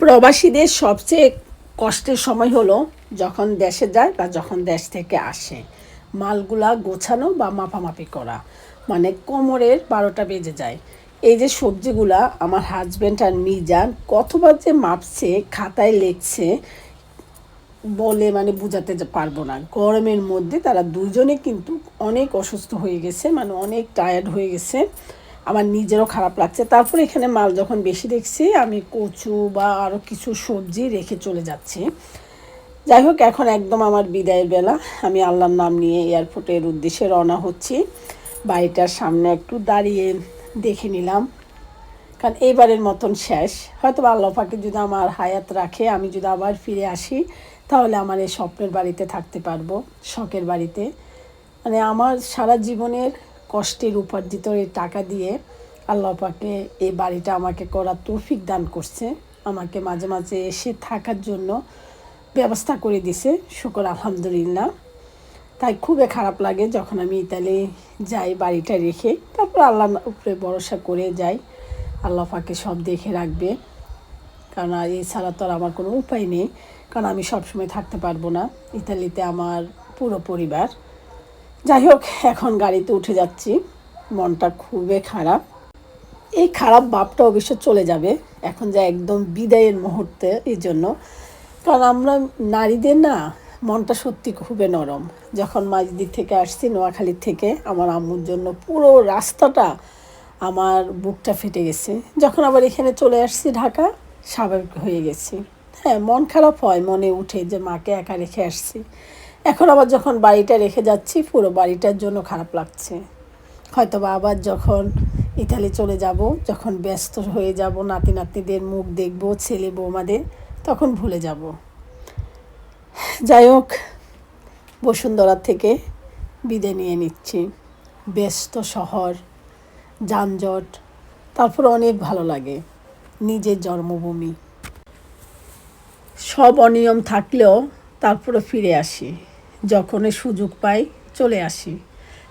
প্রবাসীদের সবচেয়ে কষ্টের সময় হলো যখন দেশে যায় বা যখন দেশ থেকে আসে। মালগুলা গোছানো বা মাপামাপি করা। মানে কোমরের বারোটা বেজে যায়। এই যে সবজিগুলা আমার হাজব্যান্ড আর মিজান কতবার যে মাপছে, খাতায় লিখছে বলে মানে বোঝাতে পারব না। গরমের মধ্যে তারা দুজনে কিন্তু অনেক অসুস্থ হয়ে গেছে মানে অনেক টায়ার্ড হয়ে গেছে। আমার নিজেরও খারাপ লাগছে। তারপর এখানে মাল যখন বেশি দেখছি, আমি কচু বা আরও কিছু সবজি রেখে চলে যাচ্ছি। যাই হোক, এখন একদম আমার বিদায়ের বেলা। আমি আল্লাহর নাম নিয়ে এয়ারপোর্টের উদ্দেশ্যে রওনা হচ্ছি। বাড়িটার সামনে একটু দাঁড়িয়ে দেখে নিলাম। কারণ এইবারের মতন শেষ। হয়তো আল্লাহ পাকে যদি আমার হায়াত রাখে, আমি যদি আবার ফিরে আসি, তাহলে আমার এই স্বপ্নের বাড়িতে থাকতে পারব, শখের বাড়িতে। মানে আমার সারা জীবনের কষ্টের উপার্জিত এই টাকা দিয়ে আল্লাহ পাকে এই বাড়িটা আমাকে করার তৌফিক দান করছে। আমাকে মাঝে মাঝে এসে থাকার জন্য ব্যবস্থা করে দিছে। শুকর আলহামদুলিল্লাহ। তাই খুবই খারাপ লাগে যখন আমি ইতালি যাই বাড়িটা রেখে, তারপর আল্লাহ উপরে ভরসা করে যাই। আল্লাহ পাকে সব দেখে রাখবে। কারণ এছাড়া তো আর আমার কোনো উপায় নেই। কারণ আমি সবসময় থাকতে পারব না। ইতালিতে আমার পুরো পরিবার। যাই হোক, এখন গাড়িতে উঠে যাচ্ছি। মনটা খুবই খারাপ। এই খারাপ ভাবটা অবশ্য চলে যাবে। এখন যা একদম বিদায়ের মুহূর্তে এই জন্য। কারণ আমরা নারীদের না, মনটা সত্যি খুবই নরম। যখন মাঝদিক থেকে আসছি নোয়াখালীর থেকে, আমার আম্মুর জন্য পুরো রাস্তাটা আমার বুকটা ফেটে গেছে। যখন আবার এখানে চলে আসছি ঢাকা, স্বাভাবিক হয়ে গেছি। হ্যাঁ মন খারাপ হয়, মনে উঠে যে মাকে একা রেখে আসছি। এখন আবার যখন বাড়িটা রেখে যাচ্ছি, পুরো বাড়িটার জন্য খারাপ লাগছে। হয়তো বা আবার যখন ইতালি চলে যাব, যখন ব্যস্ত হয়ে যাব নাতি নাতনিদের মুখ দেখব, ছেলে বৌমাদের, তখন ভুলে যাব। যাই হোক বসুন্ধরা থেকে বিদে নিয়ে নিচ্ছি। ব্যস্ত শহর, যানজট, তারপর অনেক ভালো লাগে, নিজের জন্মভূমি। সব অনিয়ম থাকলেও তারপরে ফিরে আসি। যখনই সুযোগ পাই চলে আসি।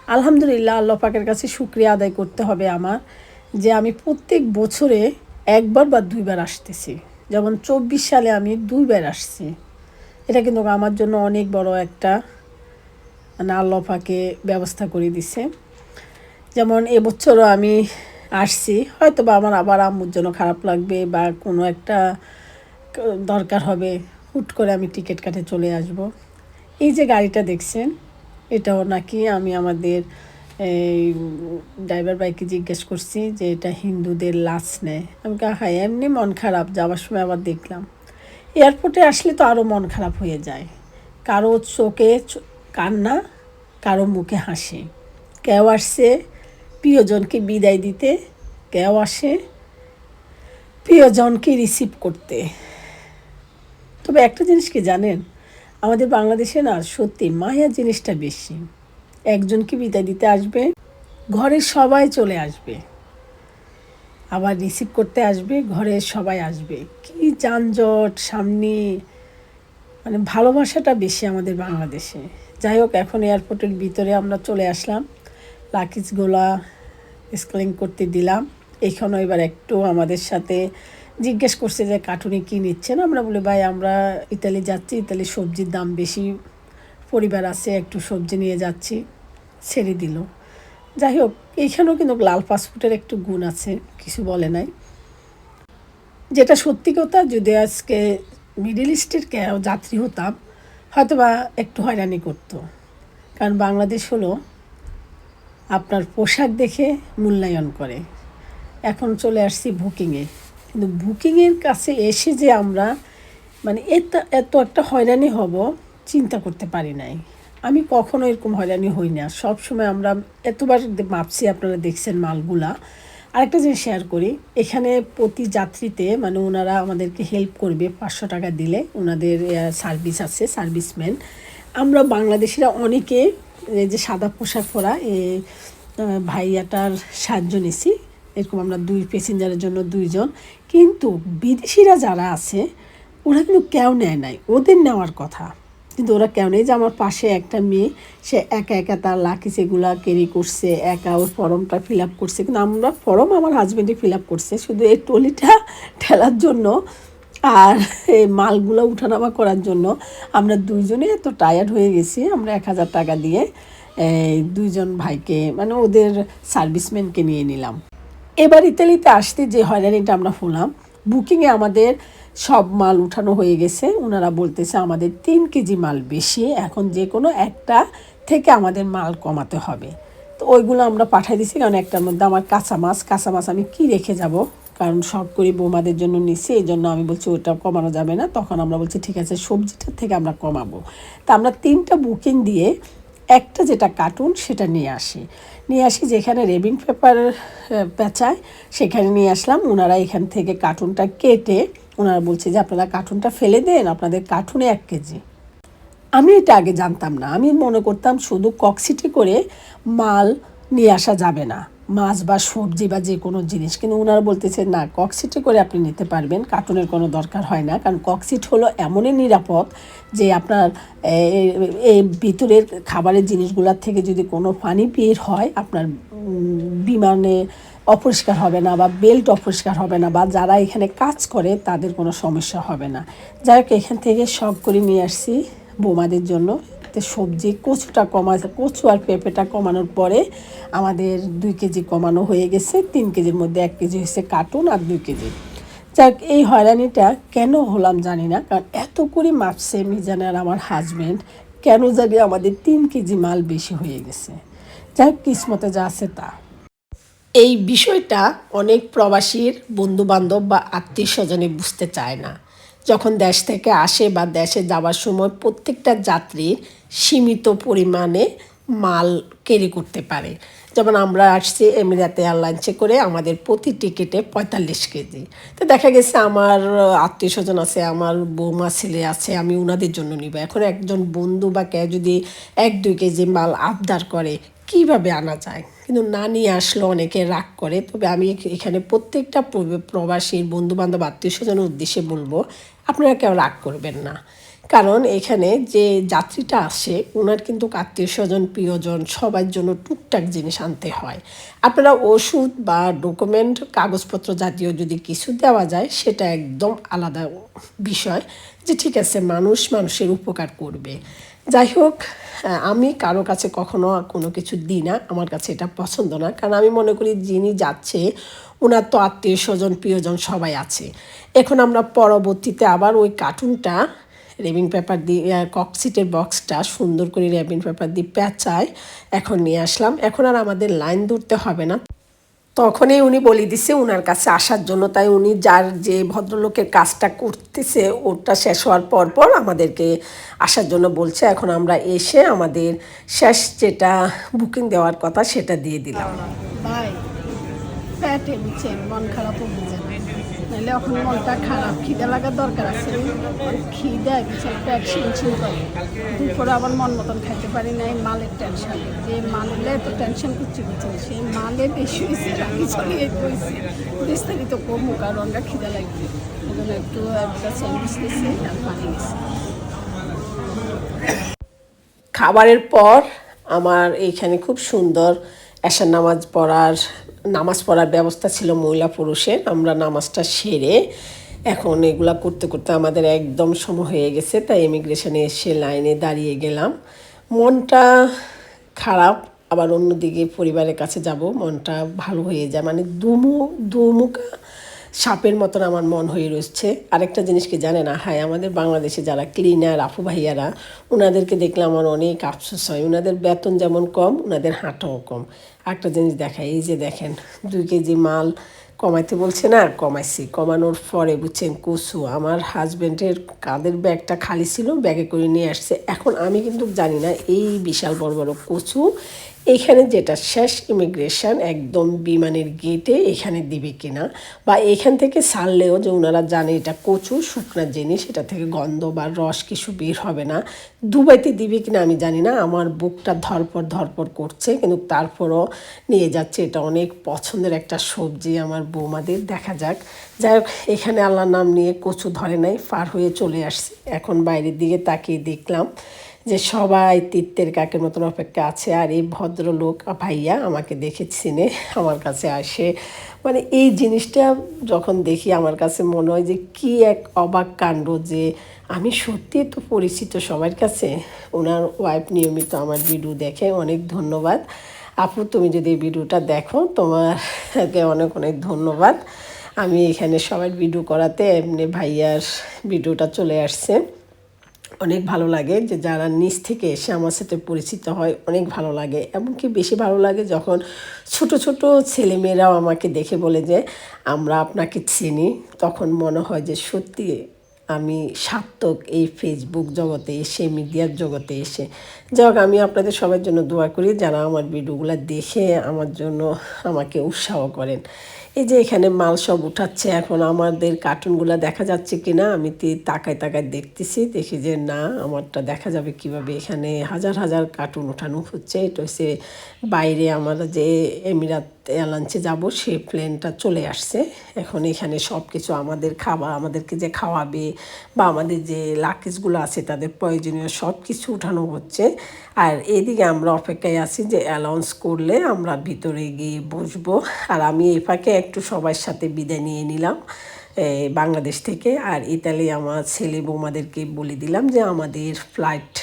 আলহামদুলিল্লাহ, আল্লাহ পাকের কাছে শুক্রিয়া আদায় করতে হবে আমার যে আমি প্রত্যেক বছরে একবার বা দুইবার আসতেছি। যেমন চব্বিশ সালে আমি দুইবার আসছি। এটা কিন্তু আমার জন্য অনেক বড় একটা মানে আল্লাহ পাকে ব্যবস্থা করে দিছে। যেমন এবছরও আমি আসছি হয়তো বা আমার আবার আম্মুর জন্য খারাপ লাগবে বা কোনো একটা দরকার হবে, হুট করে আমি টিকিট কাটে চলে আসব। এই যে গাড়িটা দেখছেন, এটাও নাকি আমি আমাদের এই ড্রাইভার বাইকে জিজ্ঞেস করছি যে এটা হিন্দুদের লাশ নেয়। আমি হ্যাঁ এমনি মন খারাপ, যাওয়ার সময় আবার দেখলাম। এয়ারপোর্টে আসলে তো আরও মন খারাপ হয়ে যায়। কারও চোখে কান্না, কারও মুখে হাসি। কেউ আসছে প্রিয়জনকে বিদায় দিতে, কেউ আসে প্রিয়জনকে রিসিভ করতে। তবে একটা জিনিস কি জানেন? আমাদের বাংলাদেশে না, সত্যি মায়া জিনিসটা বেশি। একজনকে বিদায় দিতে আসবে, ঘরের সবাই চলে আসবে। আবার রিসিভ করতে আসবে, ঘরের সবাই আসবে। কি যানজট সামনে। মানে ভালোবাসাটা বেশি আমাদের বাংলাদেশে। যাই হোক, এখন এয়ারপোর্টের ভিতরে আমরা চলে আসলাম। লাকিজগুলা স্কেলিং করতে দিলাম। এখানেও এবার একটু আমাদের সাথে জিজ্ঞেস করছে যে কার্টুনে কী নিচ্ছেন আমরা বলি, ভাই, আমরা ইতালি যাচ্ছি, ইতালি সবজির দাম বেশি, পরিবার আছে, একটু সবজি নিয়ে যাচ্ছি। ছেড়ে দিল। যাই হোক, এইখানেও কিন্তু লাল পাসপোর্টের একটু গুণ আছে, কিছু বলে নাই। যেটা সত্যি কথা, যদি আজকে মিডিল ইস্টের যাত্রী হতাম হয়তো বা একটু হয়রানি করতো। কারণ বাংলাদেশ হলো আপনার পোশাক দেখে মূল্যায়ন করে। এখন চলে আসছি বুকিংয়ে। কিন্তু বুকিংয়ের কাছে এসে যে আমরা মানে এত এত একটা হয়রানি হব, চিন্তা করতে পারি নাই। আমি কখনো এরকম হয়রানি হই না। সবসময় আমরা এতবার মাপছি আপনারা দেখছেন মালগুলা। আরেকটা জিনিস শেয়ার করি, এখানে প্রতি যাত্রীতে মানে ওনারা আমাদেরকে হেল্প করবে, পাঁচশো টাকা দিলে। ওনাদের সার্ভিস আছে সার্ভিসম্যান আমরা বাংলাদেশিরা অনেকে যে সাদা পোশাক পরা ভাইয়াটার সাহায্য নিছি এরকম আমরা দুই প্যাসেঞ্জারের জন্য দুইজন। কিন্তু বিদেশিরা যারা আছে, ওরা কিন্তু কেউ নেয় নাই। ওদের নেওয়ার কথা। কিন্তু ওরা কেউ নেই যে আমার পাশে একটা মেয়ে, সে একা একা তার লাকি সেগুলা ক্যারি করছে, একা ওর ফর্মটা ফিল আপ করছে। কিন্তু আমরা ফর্ম আমার হাজব্যান্ডে ফিল আপ করছে, শুধু এই টলিটা ঠেলার জন্য আর এই মালগুলো উঠানামা করার জন্য। আমরা দুইজনে এত টায়ার্ড হয়ে গেছি, আমরা এক হাজার টাকা দিয়ে দুইজন ভাইকে মানে ওদের সার্ভিসম্যানকে নিয়ে নিলাম। এবার ইতালিতে আসতে যে হয়রানিটা আমরা হলাম বুকিংয়ে আমাদের সব মাল উঠানো হয়ে গেছে। ওনারা বলতেছে আমাদের তিন কেজি মাল বেশি, এখন যে কোনো একটা থেকে আমাদের মাল কমাতে হবে। তো ওইগুলো আমরা পাঠিয়ে দিছি, কারণ একটার মধ্যে আমার কাঁচা মাছ কাঁচা মাছ আমি কি রেখে যাব? কারণ সব করি বৌমাদের জন্য নিছি এই জন্য আমি বলছি ওটা কমানো যাবে না। তখন আমরা বলছি, ঠিক আছে, সবজিটার থেকে আমরা কমাবো। তা আমরা তিনটা বুকিং দিয়ে একটা যেটা কার্টুন সেটা নিয়ে আসি। নিয়ে আসি যেখানে রেবিন পেপার পেঁচায়, সেখানে নিয়ে আসলাম। ওনারা এখান থেকে কার্টুনটা কেটে ওনারা বলছে যে, আপনারা কার্টুনটা ফেলে দেন, আপনাদের কার্টুনে এক কেজি। আমি এটা আগে জানতাম না। আমি মনে করতাম শুধু কক্সিটি করে মাল নিয়ে আসা যাবে না। মাছ বা সবজি বা যে কোনো জিনিস। কিন্তু ওনারা বলতেছে, না কক্সিটে করে আপনি নিতে পারবেন কার্টুনের কোনো দরকার হয় না। কারণ কক্সিট হলো এমনই নিরাপদ যে আপনার এই ভিতরের খাবারের জিনিসগুলোর থেকে যদি কোনো পানি বের হয়, আপনার বিমানে অপরিষ্কার হবে না বা বেল্ট অপরিষ্কার হবে না বা যারা এখানে কাজ করে, তাদের কোনো সমস্যা হবে না। যাই হোক, এখান থেকে শখ করে নিয়ে আসছি বোমাদের জন্য। তো সবজি, কচুটা কমা কচু আর পেঁপেটা কমানোর পরে আমাদের দুই কেজি কমানো হয়ে গেছে। তিন কেজির মধ্যে এক কেজি হয়েছে কার্টুন আর দুই কেজি। যাক, এই হয়রানিটা কেন হলাম জানি না, কারণ এত করে মাপছে মিজান আর আমার হাজব্যান্ড কেন জানি আমাদের তিন কেজি মাল বেশি হয়ে গেছে। যাই কিসমতে যা আছে তা। এই বিষয়টা অনেক প্রবাসীর বন্ধু বান্ধব বা আত্মীয় স্বজনে বুঝতে চায় না। যখন দেশ থেকে আসে বা দেশে যাওয়ার সময় প্রত্যেকটা যাত্রী সীমিত পরিমাণে মাল ক্যারি করতে পারে। যেমন আমরা আসছি এমিরাতে এয়ারলাইন্সে করে আমাদের প্রতি টিকিটে পঁয়তাল্লিশ কেজি। তো দেখা গেছে আমার আত্মীয় স্বজন আছে, আমার বৌমা ছেলে আছে, আমি ওনাদের জন্য নিব। এখন একজন বন্ধু বা কেউ যদি এক দুই কেজি মাল আবদার করে, কীভাবে আনা যায়? কিন্তু না নিয়ে আসলে অনেকে রাগ করে। তবে আমি এখানে প্রত্যেকটা প্রবাসীর বন্ধু বান্ধব আত্মীয় স্বজনের উদ্দেশ্যে বলব আপনারা কেউ রাগ করবেন না। কারণ এখানে যে যাত্রীটা আসে ওনার কিন্তু আত্মীয় স্বজন প্রিয়জন, সবার জন্য টুকটাক জিনিস আনতে হয়। আপনারা ওষুধ বা ডকুমেন্ট, কাগজপত্র জাতীয় যদি কিছু দেওয়া যায়, সেটা একদম আলাদা বিষয় যে ঠিক আছে, মানুষ মানুষের উপকার করবে। যাই হোক, আমি কারও কাছে কখনো কোনো কিছু দিই না, আমার কাছে এটা পছন্দ না। কারণ আমি মনে করি যিনি যাচ্ছে ওনার তো আত্মীয় স্বজন, প্রিয়জন সবাই আছে। এখন আমরা পরবর্তীতে আবার ওই কার্টুনটা রেবিং পেপার দিয়ে ককসিটের বক্সটা সুন্দর করে রেবিং পেপার দিয়ে পেঁচায় এখন নিয়ে আসলাম। এখন আর আমাদের লাইন ধরতে হবে না। তখনই উনি বলে দিছে ওনার কাছে আসার জন্য, তাই উনি যার যে ভদ্রলোকের কাজটা করতেছে, ওটা শেষ হওয়ার পর পর আমাদেরকে আসার জন্য বলছে। এখন আমরা এসে আমাদের শেষ যেটা বুকিং দেওয়ার কথা সেটা দিয়ে দিলাম। পেটে বুঝছেন মন খারাপও বুঝছেন নাহলে এখন মনটা খারাপ, খিদে লাগার দরকার আছে। খিদে বুঝছেন পেট ছিনছিন করে। দুপুরে আবার মন মতন খাইতে পারি না, এই মালের টেনশন যে মালে এত টেনশন করছি বুঝছেন সেই মালে বেশি হয়েছে রাখি চলিয়ে হয়েছে বিস্তারিত কমু কারণ খিদে লাগবে এই জন্য একটু একটা স্যান্ডউইচ নিয়েছি আর পানি নিয়েছি খাবারের পর আমার এইখানে খুব সুন্দর এশার নামাজ পড়ার নামাজ পড়ার ব্যবস্থা ছিল মহিলা পুরুষের, আমরা নামাজটা সেরে এখন এগুলো করতে করতে আমাদের একদম সময় হয়ে গেছে, তাই ইমিগ্রেশনে এসে লাইনে দাঁড়িয়ে গেলাম। মনটা খারাপ, আবার অন্যদিকে পরিবারের কাছে যাব, মনটা ভালো হয়ে যায় মানে দুমু দুমুখা সাপের মতন আমার মন হয়ে রয়েছে। আরেকটা জিনিস কি জানে না হ্যাঁ আমাদের বাংলাদেশে যারা ক্লিনার আপু ভাইয়ারা ওনাদেরকে দেখলে আমার অনেক আফসোস হয়। ওনাদের বেতন যেমন কম ওনাদের হাঁটাও কম। একটা জিনিস দেখায় এই যে দেখেন, দুই কেজি মাল কমাইতে বলছে না কমাইছি। কমানোর পরে বুঝছেন, কচু। আমার হাজব্যান্ডের কাঁধের ব্যাগটা খালি ছিল, ব্যাগে করে নিয়ে আসছে। এখন আমি কিন্তু জানি না, এই বিশাল বড় বড় কচু এখানে যেটা শেষ ইমিগ্রেশন একদম বিমানের গেটে এখানে দিবে কিনা বা এখান থেকে সারলেও যে ওনারা জানে এটা কচু শুকনা জিনিস, এটা থেকে গন্ধ বা রস কিছু বের হবে না। দুবাইতে দিবে কিনা আমি জানি না, আমার বুকটা ধরপর ধরপর করছে, কিন্তু তারপরও নিয়ে যাচ্ছে। এটা অনেক পছন্দের একটা সবজি আমার বৌমাদের, দেখা যাক। যাই হোক, এখানে আল্লাহর নাম নিয়ে কচু ধরে নাই, পার হয়ে চলে আসছে। এখন বাইরের দিকে তাকিয়ে দেখলাম। যে সবাই তীর্থের কাকের মতন অপেক্ষা আছে, আর এই ভদ্রলোক ভাইয়া আমাকে দেখে চিনে, আমার কাছে আসে। মানে এই জিনিসটা যখন দেখি, আমার কাছে মনে হয় যে কি এক অবাক কাণ্ড যে আমি সত্যি তো পরিচিত সবার কাছে। ওনার ওয়াইফ নিয়মিত আমার ভিডিও দেখে, অনেক ধন্যবাদ। আপু, তুমি যদি এই ভিডিওটা দেখো, তোমাকে অনেক অনেক ধন্যবাদ। আমি এখানে সবার ভিডিও করাতে এমনি ভাইয়ার ভিডিওটা চলে আসছে। অনেক ভালো লাগে যে যারা নিচ থেকে এসে আমার সাথে পরিচিত হয়, অনেক ভালো লাগে। এমনকি বেশি ভালো লাগে যখন ছোট ছোট ছেলেমেয়েরাও আমাকে দেখে বলে যে, আমরা আপনাকে চিনি। তখন মনে হয় যে সত্যি আমি সার্থক এই ফেসবুক জগতে এসে মিডিয়ার জগতে এসে। যাই হোক, আমি আপনাদের সবার জন্য দোয়া করি যারা আমার ভিডিওগুলো দেখে আমার জন্য আমাকে উৎসাহ করেন। এই যে এখানে মাল সব উঠাচ্ছে, এখন আমাদের কার্টুনগুলো দেখা যাচ্ছে কি না আমি তি, তাকায় তাকায় দেখতেছি, দেখি যে না, আমারটা দেখা যাবে কীভাবে এখানে হাজার হাজার কার্টুন উঠানো হচ্ছে। এটা হচ্ছে বাইরে আমরা যে এমিরাত এয়ারলাইন্সে যাব সেই প্লেনটা চলে আসছে। এখন এখানে সব কিছু আমাদের খাবার, আমাদেরকে যে খাওয়াবে বা আমাদের যে লাকেজগুলো আছে, তাদের প্রয়োজনীয় সব কিছু উঠানো হচ্ছে। আর এদিকে আমরা অপেক্ষায় আছি যে অ্যালাউন্স করলে আমরা ভিতরে গিয়ে বসবো। আর আমি এই ফাঁকে একটু সবার সাথে বিদায় নিয়ে নিলাম বাংলাদেশ থেকে। আর ইতালি আমার ছেলে বৌমাদেরকে বলে দিলাম যে আমাদের ফ্লাইট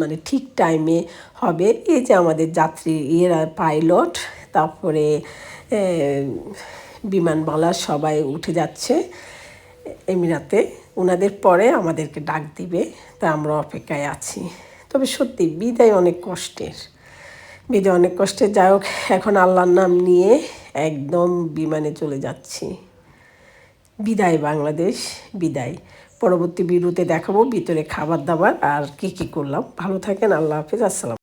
মানে ঠিক টাইমে হবে। এই যে আমাদের যাত্রী ইয়েরা পাইলট তারপরে এ, বিমানবালা সবাই উঠে যাচ্ছে এমিরাতে। ওনাদের পরে আমাদেরকে ডাক দিবে তা আমরা অপেক্ষায় আছি। তবে সত্যি বিদায় অনেক কষ্টের। বিদায় অনেক কষ্টের। যাই হোক, এখন আল্লাহর নাম নিয়ে একদম বিমানে চলে যাচ্ছি। বিদায় বাংলাদেশ, বিদায়। পরবর্তী বিরুতে দেখাবো ভিতরে খাবার দাবার আর কী কী করলাম। ভালো থাকেন, আল্লাহ হাফিজ, আসসালাম।